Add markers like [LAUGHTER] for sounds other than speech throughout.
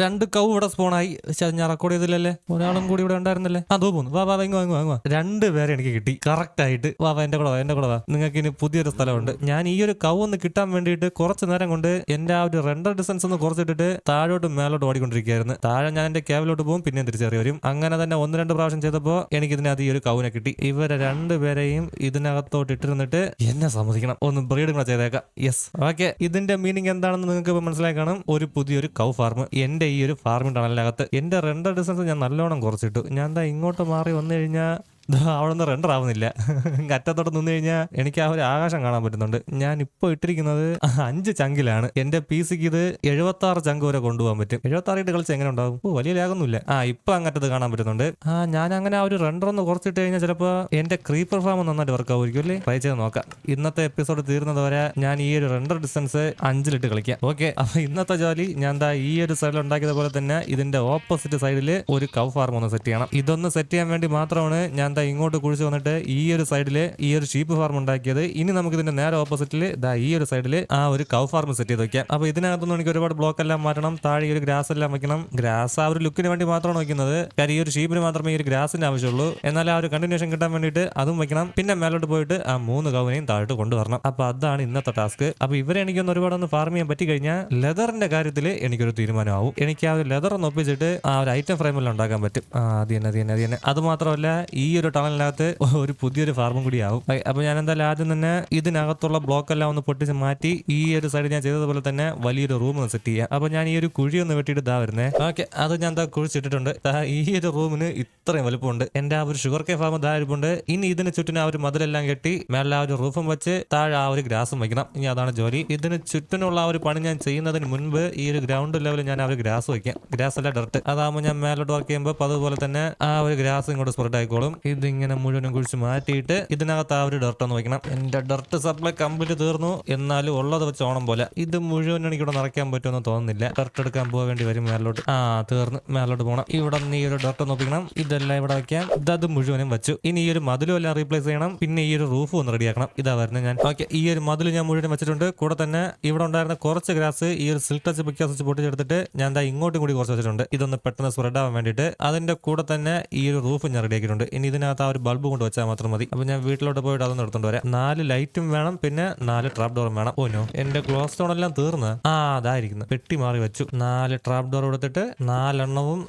രണ്ട് കൗ ഇവിടെ സ്പോണായി ഞാൻ റെക്കോർഡ് ചെയ്തില്ലല്ലേ? ഒരാളും കൂടി ഇവിടെ ഉണ്ടായിരുന്നല്ലേ? അതോ പോന്നു. വാ വാ വാങ്ങി ഇങ്ങ് വാ, വാ, രണ്ട് പേരെ എനിക്ക് കിട്ടി. കറക്റ്റ് ആയിട്ട്. വാ വാ എന്റെ കൂടെ വാ എന്റെ കൂടെ വാ. നിങ്ങൾക്ക് ഇനി പുതിയൊരു സ്ഥലമുണ്ട്. ഞാൻ ഈ ഒരു കൗ ഒന്ന് കിട്ടാൻ വേണ്ടിയിട്ട് കുറച്ച് നേരം കൊണ്ട് എന്റെ ആ ഒരു റെൻഡർ ഡിസ്റ്റൻസ് ഒന്ന് കുറച്ചിട്ടിട്ട് താഴോട്ട് മേലോട്ട് ഓടിക്കൊണ്ടിരിക്കുകയായിരുന്നു. താഴെ ഞാൻ എന്റെ ക്യാബിലോട്ട് പോകും പിന്നെ തിരിച്ചറിയ വരും. അങ്ങനെ തന്നെ ഒന്ന് രണ്ട് പ്രാവശ്യം ചെയ്തപ്പോൾ എനിക്ക് ഇതിനകത്ത് ഈ ഒരു കൗനെ കിട്ടി. ഇവരെ രണ്ടുപേരെയും ഇതിനകത്തോട്ട് ഇട്ടിരുന്നിട്ട് എന്നെ സമ്മതിക്കണം. ഒന്ന് ബ്രീഡ് കൂടെ ചെയ്തേക്കാം. യെസ് ഓക്കെ ഇതിന്റെ മീനിങ് എന്താണെന്ന് നിങ്ങൾക്ക് ഇപ്പൊ മനസ്സിലായി കാണും. ഒരു പുതിയൊരു കൗ ഫാർമ് ഈ ഒരു ഫാർമിംഗ് ടണലിനകത്ത് എന്റെ റെൻഡർ ഡിസ്റ്റൻസ് ഞാൻ നല്ലോണം കുറച്ചിട്ടു. ഞാൻ എന്താ ഇങ്ങോട്ട് മാറി വന്നു കഴിഞ്ഞാൽ അവിടെ നിന്ന് റെൻഡർ ആവുന്നില്ല. അറ്റത്തോട്ട് നിന്ന് കഴിഞ്ഞാൽ എനിക്ക് ആ ഒരു ആകാശം കാണാൻ പറ്റുന്നുണ്ട്. ഞാൻ ഇപ്പോൾ ഇട്ടിരിക്കുന്നത് അഞ്ച് ചങ്കിലാണ്. എന്റെ പി സിക്ക് ഇത് എഴുപത്തി ആറ് ചങ്ക് വരെ കൊണ്ടുപോകാൻ പറ്റും. എഴുപത്തി ആറ് കളിച്ച് എങ്ങനെ ഉണ്ടാവും? ഓ വലിയ ലാഗൊന്നുമില്ല. ആ ഇപ്പൊ അങ്ങറ്റത് കാണാൻ പറ്റുന്നുണ്ട്. ആ ഞാൻ അങ്ങനെ ആ ഒരു റെൻഡർ ഒന്ന് കുറച്ചിട്ട് കഴിഞ്ഞാൽ ചിലപ്പോൾ എന്റെ ക്രീപ്പർ ഫാം നന്നായിട്ട് വർക്ക് ആവുമായിരിക്കും അല്ലേ? ട്രൈ ചെയ്ത് നോക്കാം. ഇന്നത്തെ എപ്പിസോഡ് തീർന്നത് വരെ ഞാൻ ഈ ഒരു റെൻഡർ ഡിസ്റ്റൻസ് അഞ്ചിലിട്ട് കളിക്കാം. ഓക്കെ അപ്പൊ ഇന്നത്തെ ജോലി ഞാൻ എന്താ ഈ ഒരു സൈഡിൽ ഉണ്ടാക്കിയത് പോലെ തന്നെ ഇതിന്റെ ഓപ്പോസിറ്റ് സൈഡിൽ ഒരു കവ് ഫാർം ഒന്ന് സെറ്റ് ചെയ്യണം. ഇതൊന്ന് സെറ്റ് ചെയ്യാൻ വേണ്ടി മാത്രമാണ് ഞാൻ ദാ ഇങ്ങോട്ട് കുഴിച്ച് വന്നിട്ട് ഈ ഒരു സൈഡിൽ ഈ ഒരു ഷീപ്പ് ഫാർം ഉണ്ടാക്കിയത്. ഇനി നമുക്ക് ഇതിന്റെ നേരെ ഓപ്പോസിറ്റിൽ ദാ ഈ ഒരു സൈഡിൽ ആ ഒരു കൗ ഫാം സെറ്റ് ചെയ്ത് വെക്കാം. അപ്പൊ ഇതിനകത്തുനിന്ന് എനിക്ക് ഒരുപാട് ബ്ലോക്ക് എല്ലാം മാറ്റണം. താഴെ ഈ ഒരു ഗ്രാസ് എല്ലാം വെക്കണം. ഗ്രാസ് ആ ഒരു ലുക്കിന് വേണ്ടി മാത്രമാണ് വെക്കുന്നത്. കാര്യം ഈ ഒരു ഷീപ്പിന് മാത്രമേ ഈ ഒരു ഗ്രാസിന്റെ ആവശ്യമുള്ളൂ. എന്നാൽ ആ ഒരു കണ്ടിന്യൂഷൻ കിട്ടാൻ വേണ്ടിയിട്ട് അതും വെക്കണം. പിന്നെ മേലോട്ട് പോയിട്ട് ആ മൂന്ന് കൗവിനെയും താഴോട്ട് കൊണ്ടുവരണം. അപ്പൊ അതാണ് ഇന്നത്തെ ടാസ്ക് അപ്പൊ ഇവരെ എനിക്കൊന്ന് ഒരുപാടൊന്ന് ഫാർം ചെയ്യാൻ പറ്റി കഴിഞ്ഞാൽ ലെതറിന്റെ കാര്യത്തിൽ എനിക്കൊരു തീരുമാനമാവും. എനിക്ക് ആ ഒരു ലെതർ ഒന്ന് ഒപ്പിച്ചിട്ട് ആ ഒരു ഐറ്റം ഫ്രെയിമെല്ലാം ഉണ്ടാക്കാൻ പറ്റും. അത് തന്നെ അത് തന്നെ. അത് മാത്രമല്ല ഈ ഒരു ടണലിനകത്ത് [LAUGHS] ഒരു പുതിയൊരു ഫാർമും കൂടി ആവും ഐ, അപ്പൊ ഞാൻ എന്തായാലും ആദ്യം തന്നെ ഇതിനകത്തുള്ള ബ്ലോക്ക് എല്ലാം ഒന്ന് പൊട്ടിച്ച് മാറ്റി ഈ ഒരു സൈഡ് ഞാൻ ചെയ്തതുപോലെ തന്നെ വലിയൊരു റൂം ഒന്ന് സെറ്റ് ചെയ്യാം. അപ്പൊ ഞാൻ ഈ ഒരു കുഴി ഒന്ന് വെട്ടിയിട്ട് ഇതാ വരുന്നേ. ഓക്കെ അത് ഞാൻ എന്താ കുഴിച്ചിട്ടിട്ടുണ്ട്. ഈ ഒരു റൂമിന് ഇത്രയും വലുപ്പമുണ്ട്. എന്റെ ആ ഒരു ഷുഗർ കെ ഫാം ഇതാ ഇരിപ്പുണ്ട്. ഇനി ഇതിന് ചുറ്റിനും ആ ഒരു മതിലെല്ലാം കെട്ടി മേലെ ആ ഒരു റൂഫും വെച്ച് താഴെ ആ ഒരു ഗ്രാസും വയ്ക്കണം ഇനി അതാണ് ജോലി. ഇതിന് ചുറ്റിനുള്ള ആ ഒരു പണി ഞാൻ ചെയ്യുന്നതിന് മുൻപ് ഈ ഒരു ഗ്രൗണ്ട് ലെവലിൽ ഞാൻ ആ ഒരു ഗ്രാസ് വയ്ക്കാം ഗ്രാസ് അല്ല ഡർട്ട് അതാകുമ്പോൾ ഞാൻ മേലോട്ട് വർക്ക് ചെയ്യുമ്പോൾ അതുപോലെ തന്നെ ആ ഒരു ഗ്രാസ് ഇങ്ങോട്ട് സ്പ്രെഡ് ആയിക്കോളും. ഇതിങ്ങനെ മുഴുവനും കുഴിച്ച് മാറ്റിയിട്ട് ഇതിനകത്ത് ആ ഒരു ഡർട്ട് ഒന്ന് വയ്ക്കണം എന്റെ ഡർട്ട് സപ്ലൈ കംപ്ലീറ്റ് തീർന്നു. എന്നാലും ഉള്ളത് വെച്ച് ഓണം പോലെ. ഇത് മുഴുവൻ എനിക്കിവിടെ നിറയ്ക്കാൻ പറ്റുമെന്ന് തോന്നുന്നില്ല. ഡർട്ട് എടുക്കാൻ പോകാൻ വേണ്ടി വരും മേലോട്ട്. ആ തീർന്ന്. മേലോട്ട് പോകണം ഇവിടെ നീ ഒരു ഡർട്ട് ഒപ്പിക്കണം ഇതെല്ലാം ഇവിടെ വയ്ക്കാം ഇതത് മുഴുവനും വെച്ചു. ഇനി ഈ ഒരു മതിലും എല്ലാം റീപ്ലേസ് ചെയ്യണം. പിന്നെ ഈ ഒരു റൂഫ് ഒന്ന് റെഡിയാക്കണം. ഇതാ വരുന്നത് ഞാൻ. ഓക്കെ ഈ ഒരു മതിൽ ഞാൻ മുഴുവൻ വെച്ചിട്ടുണ്ട്. കൂടെ തന്നെ ഇവിടെ ഉണ്ടായിരുന്ന കുറച്ച് ഗ്രാസ് ഈ ഒരു സിൽക്ക് ടച്ച് പിക്കാസ് വെച്ച് പൊട്ടിച്ചെടുത്തിട്ട് ഞാൻ ഇങ്ങോട്ടും കൂടി കുറച്ച് വെച്ചിട്ടുണ്ട്. ഇതൊന്ന് പെട്ടെന്ന് സ്പ്രെഡ് ആവാൻ വേണ്ടിയിട്ട് അതിന്റെ കൂടെ തന്നെ ഈ ഒരു റൂഫ് ഞാൻ റെഡിയാക്കിയിട്ടുണ്ട് ഇനി ഇതിനകത്ത് ആ ഒരു ബൾബ് കൊണ്ട് വെച്ചാൽ മാത്രം മതി. അപ്പൊ ഞാൻ വീട്ടിലോട്ട് പോയിട്ട് അതൊന്ന് എടുത്തോണ്ട് വരാം. നാല് ലൈറ്റും വേണം പിന്നെ നാല് ട്രാപ്പ് ഡോറും വേണം. ഓനോ എന്റെ ക്ലോസ് സ്റ്റോൺ എല്ലാം തീർന്ന്. ആ അതായിരിക്കുന്നു. പെട്ടി മാറി വെച്ചു. നാല് ട്രാപ്പ് ഡോർ കൊടുത്തിട്ട് നാലെണ്ണവും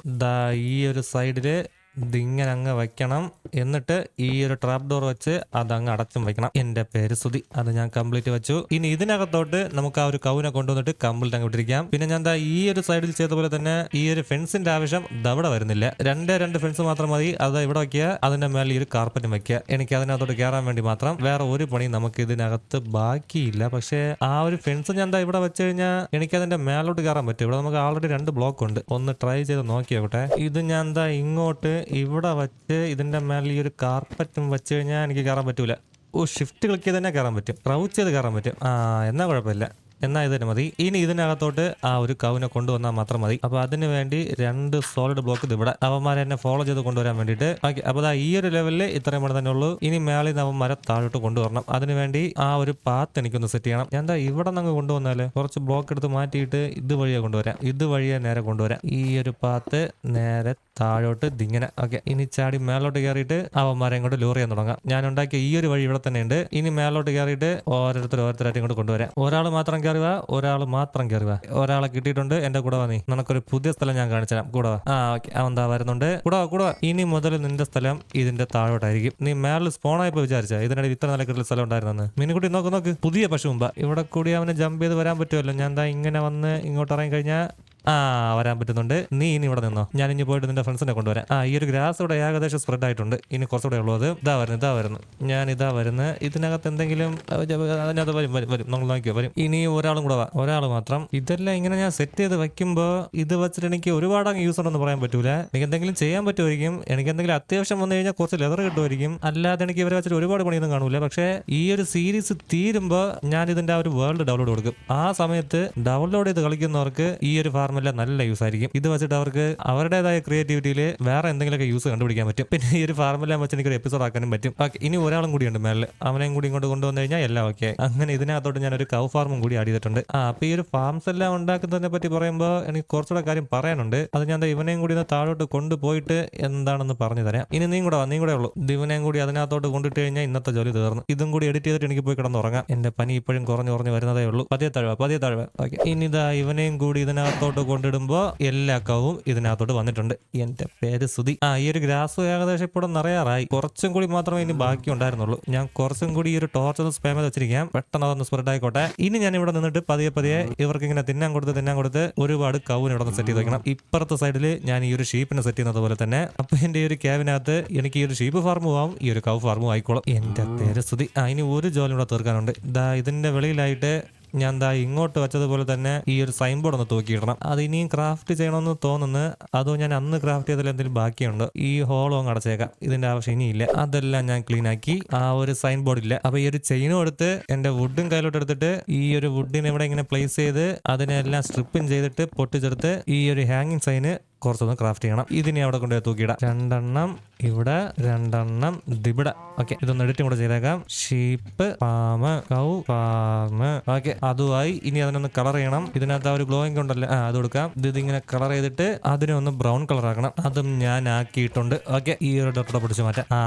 ഈ ഒരു സൈഡിൽ ഇതിങ്ങനെ അങ്ങ് വെക്കണം എന്നിട്ട് ഈ ഒരു ട്രാപ്പ് ഡോർ വെച്ച് അത് അങ്ങ് അടച്ചും വെക്കണം എന്റെ പേര് സുതി അത് ഞാൻ കംപ്ലീറ്റ് വെച്ചു. ഇനി ഇതിനകത്തോട്ട് നമുക്ക് ആ ഒരു കൗനെ കൊണ്ടുവന്നിട്ട് കംപ്ലീറ്റ് അങ്ങ് വിട്ടിരിക്കാം പിന്നെ ഞാൻ എന്താ ഈ ഒരു സൈഡിൽ ചെയ്ത പോലെ തന്നെ ഈ ഒരു ഫെൻസിന്റെ ആവശ്യം ദവിടെ വരുന്നില്ല. രണ്ടേ രണ്ട് ഫെൻസ് മാത്രം മതി. അത് ഇവിടെ വയ്ക്കുക അതിന്റെ മേലെ ഈ ഒരു കാർപ്പറ്റും വെക്കുക. എനിക്ക് അതിനകത്തോട്ട് കയറാൻ വേണ്ടി മാത്രം വേറെ ഒരു പണി നമുക്ക് ഇതിനകത്ത് ബാക്കിയില്ല. പക്ഷേ ആ ഒരു ഫെൻസ് ഞാൻ എന്താ ഇവിടെ വെച്ച് കഴിഞ്ഞാൽ എനിക്ക് അതിന്റെ മേലോട്ട് കയറാൻ പറ്റും. ഇവിടെ നമുക്ക് ആൾറെഡി രണ്ട് ബ്ലോക്ക് ഉണ്ട്. ഒന്ന് ട്രൈ ചെയ്ത് നോക്കിയോട്ടെ ഇത് ഞാൻ എന്താ ഇങ്ങോട്ട് ഇവിടെ വെച്ച് ഇതിന്റെ മേലെ ഈ ഒരു കാർപ്പറ്റും വെച്ച് കഴിഞ്ഞാൽ എനിക്ക് കയറാൻ പറ്റൂല. ഓ ഷിഫ്റ്റ് ക്ലിക്ക് ചെയ്ത് തന്നെ കയറാൻ പറ്റും. ക്രൗച്ച് ചെയ്ത് കയറാൻ പറ്റും. ആ എന്നാൽ കുഴപ്പമില്ല. എന്നാ ഇതിന് മതി. ഇനി ഇതിനകത്തോട്ട് ആ ഒരു കവിനെ കൊണ്ടുവന്നാൽ മാത്രം മതി. അപ്പൊ അതിന് വേണ്ടി രണ്ട് സോളിഡ് ബ്ലോക്ക് ഇത് ഇവിടെ. അവന്മാരെ എന്നെ ഫോളോ ചെയ്ത് കൊണ്ടുവരാൻ വേണ്ടിയിട്ട്. ഓക്കെ അപ്പൊ ദാ ഈ ഒരു ലെവലിൽ ഇത്രയും മണി തന്നെ ഉള്ളൂ. ഇനി മേളിൽ നിന്ന് അവന്മാരെ താഴോട്ട് കൊണ്ടുവരണം. അതിന് വേണ്ടി ആ ഒരു പാത്ത് എനിക്കൊന്ന് സെറ്റ് ചെയ്യണം. ഞാൻ എന്താ ഇവിടെ നിന്ന് കൊണ്ടുവന്നാൽ? കുറച്ച് ബ്ലോക്ക് എടുത്ത് മാറ്റിയിട്ട് ഇത് വഴിയേ കൊണ്ടുവരാം. ഇത് വഴിയെ നേരെ കൊണ്ടുവരാം. ഈ ഒരു പാത്ത് നേരെ താഴോട്ട് ദിങ്ങനെ ഓക്കെ ഇനി ചാടി മേലോട്ട് കയറിയിട്ട് അവന്മാരെ ഇങ്ങോട്ട് ലോറി ചെയ്യാൻ തുടങ്ങാം. ഞാൻ ഉണ്ടാക്കിയ ഈ ഒരു വഴി ഇവിടെ തന്നെ ഉണ്ട്. ഇനി മേലോട്ട് കയറിയിട്ട് ഓരോരുത്തർ ഓരോരുത്തരായിട്ട് ഇങ്ങോട്ട് കൊണ്ടുവരാം. ഒരാൾ മാത്രം കയറുക ഒരാൾ മാത്രം കയറുക ഒരാളെ കിട്ടിയിട്ടുണ്ട് എന്റെ കൂടെ നീ. നിനക്കൊരു പുതിയ സ്ഥലം ഞാൻ കാണിച്ചു കൂടെ ആ ഓക്കെ. അവൻ ദാ വരുന്നുണ്ട്. കൂടെ കൂടാ ഇനി മുതൽ നിന്റെ സ്ഥലം ഇതിന്റെ താഴോട്ടായിരിക്കും. നീ മേളിൽ സ്പോണായപ്പോ വിചാരിച്ച ഇതിനിടയിൽ ഇത്ര നല്ല കിട്ടുന്ന സ്ഥലം ഉണ്ടായിരുന്നെന്ന്. മിനുകുട്ടി നോക്ക് നോക്ക്. പുതിയ പശുവുമ്പ ഇവിടെ കൂടി അവന് ജമ്പ് ചെയ്ത് വരാൻ പറ്റുമല്ലോ. ഞാൻ ദാ ഇങ്ങനെ വന്ന് ഇങ്ങോട്ട് ഇറങ്ങി കഴിഞ്ഞാൽ ആ വരാൻ പറ്റുന്നുണ്ട്. നീ ഇനി ഇവിടെ നിന്നോ. ഞാൻ ഇനി പോയിട്ട് നിന്റെ ഫ്രണ്ട്സിനെ കൊണ്ടുവരാം. ആ ഈ ഒരു ഗ്രാസ് ഇവിടെ ഏകദേശം സ്പ്രെഡ് ആയിട്ടുണ്ട്. ഇനി കുറച്ചുകൂടെ ഉള്ളത് ഇതാ വരുന്നു ഇതാ വരുന്നു. ഞാൻ ഇതാ വരുന്നു. ഇതിനകത്ത് എന്തെങ്കിലും അതിനകത്ത് വരും വരും വരും. നമ്മൾ നോക്കിയോ വരും. ഇനി ഒരാളും കൂടെ ഒരാൾ മാത്രം. ഇതെല്ലാം ഇങ്ങനെ ഞാൻ സെറ്റ് ചെയ്ത് വെക്കുമ്പോൾ ഇത് വെച്ചിട്ട് എനിക്ക് ഒരുപാട് അങ്ങ് യൂസ് ഉണ്ടെന്ന് പറയാൻ പറ്റൂല. എനിക്ക് എന്തെങ്കിലും ചെയ്യാൻ പറ്റുമായിരിക്കും. എനിക്ക് എന്തെങ്കിലും അത്യാവശ്യം വന്നു കഴിഞ്ഞാൽ കുറച്ച് ലെതർ കിട്ടുമായിരിക്കും. അല്ലാതെ എനിക്ക് ഇവരെ വെച്ചിട്ട് ഒരുപാട് പണിയൊന്നും കാണൂല. പക്ഷേ ഈ ഒരു സീരീസ് തീരുമ്പോൾ ഞാൻ ഇതിന്റെ ആ ഒരു വേൾഡ് ഡൗൺലോഡ് കൊടുക്കും. ആ സമയത്ത് ഡൗൺലോഡ് ചെയ്ത് കളിക്കുന്നവർക്ക് ഈ ഒരു ഫാർമിംഗ് ഫാർമെല്ലാം നല്ല യൂസ് ആയിരിക്കും. ഇത് വെച്ചിട്ട് അവർക്ക് അവരുടേതായ ക്രിയേറ്റിവിറ്റിയിൽ വേറെ എന്തെങ്കിലുമൊക്കെ യൂസ് കണ്ടുപിടിക്കാൻ പറ്റും. പിന്നെ ഈ ഒരു ഫാർമെല്ലാം വെച്ച് എനിക്ക് ഒരു എപ്പിസോഡ് ആക്കാനും പറ്റും. ഓക്കെ ഇനി ഒരാളും കൂടി ഉണ്ട് മേലെ അവനെയും കൂടി ഇങ്ങോട്ട് കൊണ്ടുവന്നു കഴിഞ്ഞാൽ എല്ലാം ഓക്കെ അങ്ങനെ ഇതിനകത്തോട്ട് ഞാൻ ഒരു കൗ ഫാർമും കൂടി ആഡ് ചെയ്തിട്ടുണ്ട്. ആ അപ്പൊ ഈ ഒരു ഫാംസ് എല്ലാം ഉണ്ടാക്കുന്നതിനെ പറ്റി പറയുമ്പോൾ എനിക്ക് കുറച്ചുകൂടെ കാര്യം പറയാനുണ്ട്. അത് ഞാൻ ഇവനെയും കൂടി താഴോട്ട് കൊണ്ടുപോയിട്ട് എന്താണെന്ന് പറഞ്ഞു തരാം. ഇനി നീ കൂടെ നീ കൂടെ ഉള്ളൂ. ഇവനെയും കൂടി അതിനകത്തോട്ട് കൊണ്ടിട്ട് കഴിഞ്ഞാൽ ഇന്നത്തെ ജോലി തീർന്നു. ഇതും കൂടി എഡിറ്റ് ചെയ്തിട്ട് എനിക്ക് പോയി കിടന്നുറങ്ങാം. എന്റെ പനി ഇപ്പോഴും കുറഞ്ഞു കുറഞ്ഞു വരുന്നതേ ഉള്ളൂ. പതിയെ താഴ്വ പതിയെ താഴ്വ ഓക്കെ ഇനി ഇതാ ഇവനെയും കൂടി ഇതിനകത്തോട്ട് കൊണ്ടിടുമ്പോ എല്ലാ കവും ഇതിനകത്തോട്ട് വന്നിട്ടുണ്ട്. എന്റെ പേര് സുധി. ആ ഈ ഒരു ഗ്രാസ് ഏകദേശം ഇപ്പോൾ നിറയാറായി. കുറച്ചും കൂടി മാത്രമേ ഇനി ബാക്കി ഉണ്ടായിരുന്നുള്ളൂ. ഞാൻ കുറച്ചും കൂടി ഈ ഒരു ടോർച്ച് ഒന്ന് സ്പാം വെച്ചിരിക്കാം പെട്ടെന്ന് അതൊന്ന് സ്പ്രെഡ് ആയിക്കോട്ടെ. ഇനി ഞാൻ ഇവിടെ നിന്നിട്ട് പതിയെ പതിയെ ഇവർക്ക് ഇങ്ങനെ തിന്നാൻ കൊടുത്ത് തിന്നാൻ കൊടുത്ത് ഒരുപാട് കവിന് ഇവിടെ സെറ്റ് ചെയ്ത് വെക്കണം. ഇപ്പുറത്തെ സൈഡിൽ ഞാൻ ഈ ഒരു ഷീപ്പിനെ സെറ്റ് ചെയ്യുന്നത് പോലെ തന്നെ അപ്പൊ എന്റെ ഈ ഒരു ക്യാബിനകത്ത് എനിക്ക് ഈ ഒരു ഷീപ്പ് ഫാർമും ആവും ഈ ഒരു കവ് ഫാർമും ആയിക്കോളും. എന്റെ പേര് സ്തുതി ഇനി ഒരു ജോലി ഇവിടെ തീർക്കാനുണ്ട്. ഇതാ ഇതിന്റെ വെളിയിലായിട്ട് ഞാൻ ദാ ഇങ്ങോട്ട് വെച്ചതുപോലെ തന്നെ ഈ ഒരു സൈൻ ബോർഡ് ഒന്ന് തൂക്കിയിടണം. അത് ഇനിയും ക്രാഫ്റ്റ് ചെയ്യണമെന്ന് തോന്നുന്നു. അതോ ഞാൻ അന്ന് ക്രാഫ്റ്റ് ചെയ്തതിൽ എന്തെങ്കിലും ബാക്കിയുണ്ട്. ഈ ഹോളോ അടച്ചേക്കാം. ഇതിന്റെ ആവശ്യം ഇനിയില്ല. അതെല്ലാം ഞാൻ ക്ലീൻ ആക്കി. ആ ഒരു സൈൻ ബോർഡ് ഇല്ല. അപ്പൊ ഈ ഒരു ചെയിനും എടുത്ത് എന്റെ വുഡും കയ്യിലോട്ട് എടുത്തിട്ട് ഈ ഒരു വുഡിനെ ഇവിടെ ഇങ്ങനെ പ്ലേസ് ചെയ്ത് അതിനെല്ലാം സ്ട്രിപ്പിംഗ് ചെയ്തിട്ട് പൊട്ടിച്ചെടുത്ത് ഈ ഒരു ഹാങ്ങിങ് സൈന് കുറച്ചൊന്ന് ക്രാഫ്റ്റ് ചെയ്യണം. ഇതിനെ അവിടെ കൊണ്ടുപോയി തൂക്കിയിടാം. രണ്ടെണ്ണം ഇവിടെ രണ്ടെണ്ണം ദിബിട ഓക്കെ ഇതൊന്ന് എഡിറ്റും കൂടെ ചെയ്തേക്കാം. ഷീപ്പ് പാമ് കൗ പാമ് ഓക്കെ അതുമായി ഇനി അതിനൊന്ന് കളർ ചെയ്യണം. ഇതിനകത്ത് ആ ഒരു ഗ്ലോയിങ് ഉണ്ടല്ലോ? ആ അത് കൊടുക്കാം. ഇത് ഇതിങ്ങനെ കളർ ചെയ്തിട്ട് അതിനെ ഒന്ന് ബ്രൗൺ കളർ ആക്കണം. അതും ഞാൻ ആക്കിയിട്ടുണ്ട്. ഓക്കെ ഈ ഒരു ഡോട്ടോടെ പിടിച്ച് മാറ്റാം. ആ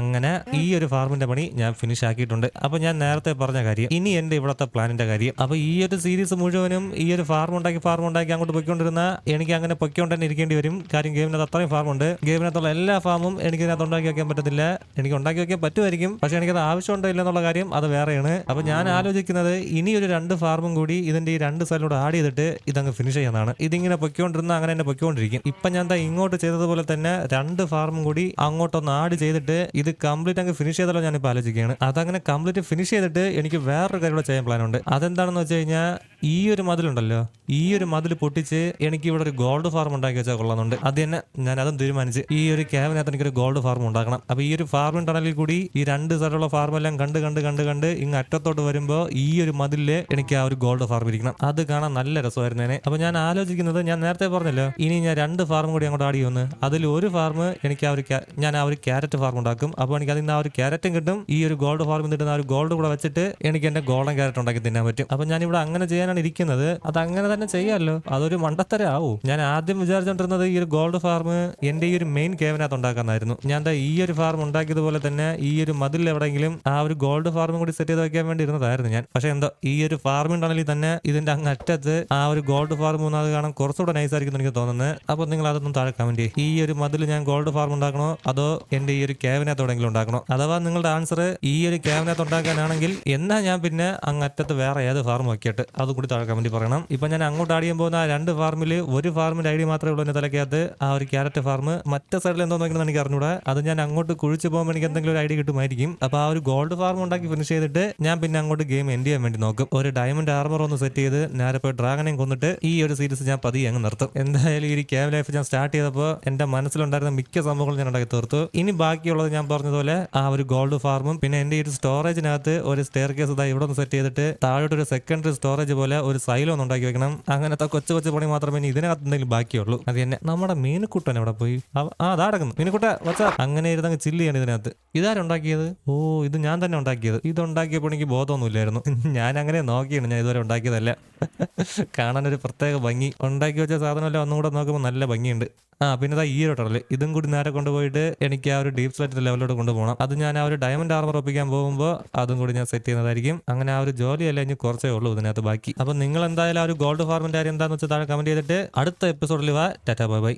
അങ്ങനെ ഈ ഒരു ഫാർമിന്റെ പണി ഞാൻ ഫിനിഷ് ആക്കിയിട്ടുണ്ട്. അപ്പൊ ഞാൻ നേരത്തെ പറഞ്ഞ കാര്യം ഇനി എന്റെ ഇവിടത്തെ പ്ലാനിന്റെ കാര്യം. അപ്പൊ ഈ ഒരു സീരീസ് മുഴുവനും ഈ ഒരു ഫാർം ഉണ്ടാക്കി ഫാർം ഉണ്ടാക്കി അങ്ങോട്ട് പൊയ്ക്കൊണ്ടിരുന്ന എനിക്ക് അങ്ങനെ പൊയ്ക്കൊണ്ട് തന്നെ ഇരിക്കേണ്ടി വരും. കാര്യം ഗെയിമിനകത്ത് അത്രയും ഫാർമുണ്ട് ഗെയിമിനകത്തുള്ള എല്ലാ ഫാമും എനിക്ക് അത് ഉണ്ടാക്കി വെക്കാൻ പറ്റത്തില്ല. എനിക്ക് ഉണ്ടാക്കി വെക്കാൻ പറ്റുമായിരിക്കും. പക്ഷെ എനിക്കത് ആവശ്യമുണ്ടോ ഇല്ലെന്നുള്ള കാര്യം അത് വേറെയാണ്. അപ്പൊ ഞാൻ ആലോചിക്കുന്നത് ഇനി ഒരു രണ്ട് ഫാർമും കൂടി ഇതിന്റെ ഈ രണ്ട് സൈഡിലൂടെ ആഡ് ചെയ്തിട്ട് ഇതങ്ങ് ഫിനിഷ് ചെയ്യുന്നതാണ്. ഇതിങ്ങനെ പൊയ്ക്കൊണ്ടിരുന്ന അങ്ങനെ തന്നെ പൊയ്ക്കൊണ്ടിരിക്കും. ഇപ്പൊ ഞാൻ താ ഇങ്ങോട്ട് ചെയ്തതുപോലെ തന്നെ രണ്ട് ഫാർമും കൂടി അങ്ങോട്ടൊന്ന് ആഡ് ചെയ്തിട്ട് ഇത് കംപ്ലീറ്റ് അങ്ങ് ഫിനിഷ് ചെയ്താലോ ഞാനിപ്പോൾ ആലോചിക്കുകയാണ്. അതങ്ങനെ കംപ്ലീറ്റ് ഫിനിഷ് ചെയ്തിട്ട് എനിക്ക് വേറൊരു കാര്യം കൂടെ ചെയ്യാൻ പ്ലാൻ ഉണ്ട്. അതെന്താണെന്ന് വെച്ച് കഴിഞ്ഞാൽ ഈ ഒരു മതിലുണ്ടല്ലോ. ഈ ഒരു മതിൽ പൊട്ടിച്ച് എനിക്ക് ഇവിടെ ഒരു ഗോൾഡ് ഫാം ഉണ്ടാക്കി വെച്ചാൽ കൊള്ളാന്നുണ്ട് അത് തന്നെ ഞാൻ അതും തീരുമാനിച്ച് ഈ ഒരു ക്യാബിനകത്ത് എനിക്കൊരു ഗോൾഡ് ഫാം ഉണ്ടാക്കണം. അപ്പൊ ഈ ഒരു ഫാമിൻ ടണലിൽ കൂടി ഈ രണ്ട് സ്ഥലമുള്ള ഫാമെല്ലാം കണ്ട് കണ്ട് കണ്ട് കണ്ട് ഇങ്ങ് അറ്റത്തോട്ട് വരുമ്പോ ഈ ഒരു മതിലിൽ എനിക്ക് ആ ഒരു ഗോൾഡ് ഫാം ഇരിക്കണം. അത് കാണാൻ നല്ല രസമായിരുന്നേനെ അപ്പൊ ഞാൻ ആലോചിക്കുന്നത് ഞാൻ നേരത്തെ പറഞ്ഞല്ലോ ഇനി ഞാൻ രണ്ട് ഫാർം കൂടി അങ്ങോട്ട് ആടി വന്ന് അതിൽ ഒരു ഫാർം എനിക്ക് ആ ഒരു ഞാൻ ആ ഒരു ക്യാരറ്റ് ഫാം ഉണ്ടാക്കും. അപ്പോൾ എനിക്ക് അതിൽ നിന്ന് ആ ഒരു ക്യാരറ്റും കിട്ടും. ഈ ഒരു ഗോൾഡ് ഫാർമിൽ കിട്ടുന്ന ആ ഒരു ഗോൾഡ് കൂടെ വെച്ചിട്ട് എനിക്ക് എന്റെ ഗോൾഡൻ ക്യാരറ്റ് ഉണ്ടാക്കി തിന്നാൻ പറ്റും. അപ്പൊ ഞാൻ ഇവിടെ അങ്ങനെ ചെയ്യാനാണ് ഇരിക്കുന്നത്. അത് അങ്ങനെ തന്നെ ചെയ്യാമല്ലോ അതൊരു മണ്ടത്തരാവും. ഞാൻ ആദ്യം വിചാരിച്ചോണ്ടിരുന്നത് ഈ ഒരു ഗോൾഡ് ഫാർം എന്റെ ഈ ഒരു മെയിൻ കേവിനകത്ത് ഉണ്ടാക്കാനായിരുന്നു. ഞാൻ ഈ ഒരു ഫാർം ഉണ്ടാക്കിയതുപോലെ തന്നെ ഈ ഒരു മതിൽ എവിടെയെങ്കിലും ആ ഒരു ഗോൾഡ് ഫാർമും കൂടി സെറ്റ് ചെയ്ത് വെക്കാൻ വേണ്ടി ഇരുന്നതായിരുന്നു ഞാൻ. പക്ഷെ എന്തോ ഈ ഒരു ഫാർമിംഗ് ടണലിൽ തന്നെ ഇതിന്റെ അങ്ങ് അറ്റത്ത് ആ ഒരു ഗോൾഡ് ഫാർം അത് കാണാൻ കുറച്ചുകൂടെ നൈസ് ആയിരിക്കും എനിക്ക് തോന്നുന്നത് അപ്പൊ നിങ്ങൾ അതൊന്നും താഴെ കമന്റ് ഈ ഒരു മതിൽ ഞാൻ ഗോൾഡ് ഫാർം ഉണ്ടാക്കണോ? അതോ എന്റെ ഈ ഒരു ക്യാബിനകത്ത് എവിടെയെങ്കിലും ഉണ്ടാക്കണോ? അഥവാ നിങ്ങളുടെ ആൻസർ ഈ ഒരു ക്യാബിനകത്ത് ഉണ്ടാക്കാനാണെങ്കിൽ എന്നാ ഞാൻ പിന്നെ അങ്ങ് അറ്റത്ത് വേറെ ഏത് ഫാർം വെക്കിയിട്ട് അതും കൂടി താഴെ കമന്റ് പറയണം. ഇപ്പൊ ഞാൻ അങ്ങോട്ട് ആഡ് ചെയ്യാൻ പോകുന്ന രണ്ട് ഫാർമിൽ ഒരു ഫാർമിന്റെ ഐഡി മാത്രമേ ഉള്ളൂ എന്റെ തലക്കകത്ത് ആ ഒരു ക്യാരറ്റ് ഫാർം മറ്റേ സൈഡിൽ എന്തോ നോക്കുന്നത് എനിക്ക് അറിഞ്ഞൂടാ. അത് ഞാൻ അങ്ങോട്ട് കുഴിച്ചു പോകുമ്പോൾ എനിക്ക് എന്തെങ്കിലും ഒരു ഐഡി കിട്ടുമായിരിക്കും. അപ്പൊ ആ ഒരു ഗോൾഡ് ഫാർം ഉണ്ടാക്കി ഫിനിഷ് ചെയ്തിട്ട് ഞാൻ പിന്നെ അങ്ങോട്ട് ഗെയിം എൻഡ് ചെയ്യാൻ വേണ്ടി നോക്കും. ഒരു ഡയമണ്ട് ആർമർ ഒന്ന് സെറ്റ് ചെയ്ത് നേരെ പോയി ഡ്രാഗനെ കൊന്നിട്ട് ഈ ഒരു സീരീസ് ഞാൻ പതിയെ അങ്ങ് നിർത്തും. എന്തായാലും ഈ ക്യാബ് ലൈഫ് ഞാൻ സ്റ്റാർട്ട് ചെയ്തപ്പോൾ എന്റെ മനസ്സിലുണ്ടായിരുന്ന മിക്ക സംഭവങ്ങളും ഞാൻ ഉണ്ടാക്കി തീർത്തു. ഇനി ബാക്കിയുള്ളത് ഞാൻ പറഞ്ഞതുപോലെ ആ ഒരു ഗോൾഡ് ഫാർമും പിന്നെ എന്റെ ഈ ഒരു സ്റ്റോറേജിനകത്ത് ഒരു സ്റ്റെയർ കേസ് ഇതാ ഇവിടെ ഒന്ന് സെറ്റ് ചെയ്തിട്ട് താഴോട്ട് ഒരു സെക്കൻഡറി സ്റ്റോറേജ് പോലെ ഒരു സൈലോ ഒന്ന് ഉണ്ടാക്കി വെക്കണം. അങ്ങനത്തെ കൊച്ചു കൊച്ചു പണി മാത്രമേ ഇനി ഇതിനകത്ത് എന്തെങ്കിലും ബാക്കിയുള്ളൂ. അത് തന്നെ നമ്മുടെ മീനുക്കുട്ടൻ എവിടെ പോയി? ആ അതാ കിടക്കുന്നു. മീനുക്കുട്ട വച്ചാ അങ്ങനെ ഇരുന്നങ്ങ് ചില്ല് ചെയ്യണം ഇതിനകത്ത്. ഇതാരുണ്ടാക്കിയത് ഓ ഇത് ഞാൻ തന്നെ ഉണ്ടാക്കിയത്. ഇത് ഉണ്ടാക്കിയപ്പോൾ എനിക്ക് ബോധമൊന്നുമില്ലായിരുന്നു. [LAUGHS] ഞാൻ അങ്ങനെ നോക്കിയാണ്. ഞാൻ ഇതുവരെ ഉണ്ടാക്കിയതല്ല. [LAUGHS] കാണാൻ ഒരു പ്രത്യേക ഭംഗി. ഉണ്ടാക്കി വെച്ച സാധനമല്ല ഒന്നും കൂടെ നോക്കുമ്പോൾ നല്ല ഭംഗിയുണ്ട്. ആ പിന്നെ ഈ ഒരു ടണൽ ഇതും കൂടി നേരെ കൊണ്ടുപോയിട്ട് എനിക്ക് ആ ഒരു ഡീപ് സ്ലൈറ്റ് ലെവലിലോട്ട് കൊണ്ടുപോകണം. അത് ഞാൻ ആ ഒരു ഡയമണ്ട് ആർമർ ഒപ്പിക്കാൻ പോകുമ്പോൾ അതും കൂടി ഞാൻ സെറ്റ് ചെയ്യുന്നതായിരിക്കും. അങ്ങനെ ആ ഒരു ജോലിയല്ല ഇനി കുറച്ചേ ഉള്ളൂ ഇതിനകത്ത് ബാക്കി. അപ്പൊ നിങ്ങൾ എന്തായാലും ആ ഒരു ഗോൾഡ് ഫാർമിന്റെ കാര്യം എന്താണെന്ന് വെച്ചാൽ താഴെ കമന്റ് ചെയ്തിട്ട് അടുത്ത എപ്പിസോഡിൽ വാ. Tata bye bye.